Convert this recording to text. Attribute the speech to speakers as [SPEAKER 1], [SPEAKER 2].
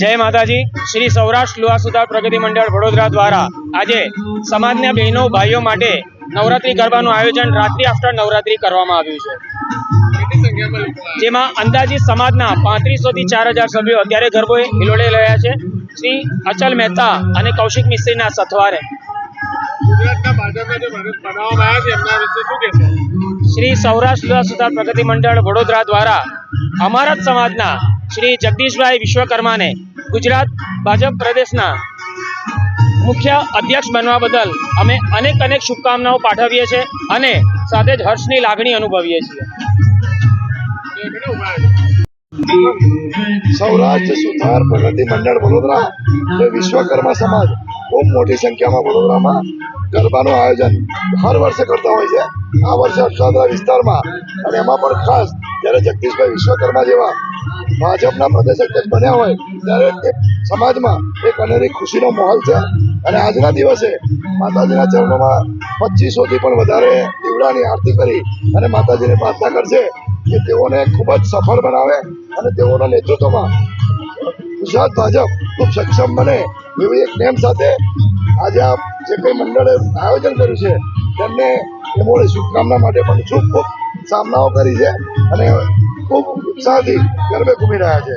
[SPEAKER 1] જય માતાજી. શ્રી સૌરાષ્ટ્ર લુવા સુધાર પ્રગતિ મંડળ વડોદરા દ્વારા આજે સમાજના બહેનો ભાઈઓ માટે નવરાત્રી ગરબાનું આયોજન રાત્રિ આફ્ટર નવરાત્રી કરવામાં આવ્યું છે? જેમાં અંદાજિત સમાજના પાંત્રીસો થી ચાર હજાર સભ્યો અત્યારે ગરબોએ હિલોડે રહ્યા છે. શ્રી અચલ મહેતા અને કૌશિક મિસ્ત્રીના સથવારે.
[SPEAKER 2] ગુજરાતના ભાજપના જે બનાવવામાં આવ્યા છે એમના વિશે શું
[SPEAKER 1] શ્રી સૌરાષ્ટ્ર સુધાર પ્રગતિ મંડળ વડોદરા દ્વારા અમારા સમાજના શ્રી જગદીશભાઈ વિશ્વકર્માને ગુજરાત ભાજપ પ્રદેશના મુખ્ય અધ્યક્ષ બનવા બદલ અમે અનેક અનેક શુભકામનાઓ પાઠવીએ છીએ અને સાથે જ હર્ષની લાગણી અનુભવીએ છીએ.
[SPEAKER 3] સૌરાષ્ટ્ર સુધાર પ્રગતિ મંડળ વડોદરા વિશ્વકર્મા સમાજ ખૂબ મોટી સંખ્યામાં વડોદરામાં ગરબાનું આયોજન હર વર્ષે કરતા હોય છે. આ વર્ષે અક્ષાદરા વિસ્તારમાં અને એમાં પણ ખાસ જ્યારે જગદીશભાઈ વિશ્વકર્મા જેવા ભાજપના પ્રદેશ અધ્યક્ષ બન્યા હોય, ત્યારે સમાજમાં એક અનેરી ખુશીનો માહોલ છે. અને આજના દિવસે માતાજીના ચરણોમાં પચીસોથી પણ વધારે દીવડાની આરતી કરી અને માતાજીને પ્રાર્થના કરશે કે તેઓને ખૂબ જ સફળ બનાવે અને તેઓના નેતૃત્વમાં ગુજરાત ભાજપ ખૂબ સક્ષમ બને. એવી એક નેમ સાથે આજે આ જે કંઈ મંડળે આયોજન કર્યું છે, તેમને એમોને શુભકામના માટે પણ ખૂબ ખૂબ સામનાઓ કરી છે અને ખૂબ ઉત્સાહથી ગરબે ઘૂમી રહ્યા છે.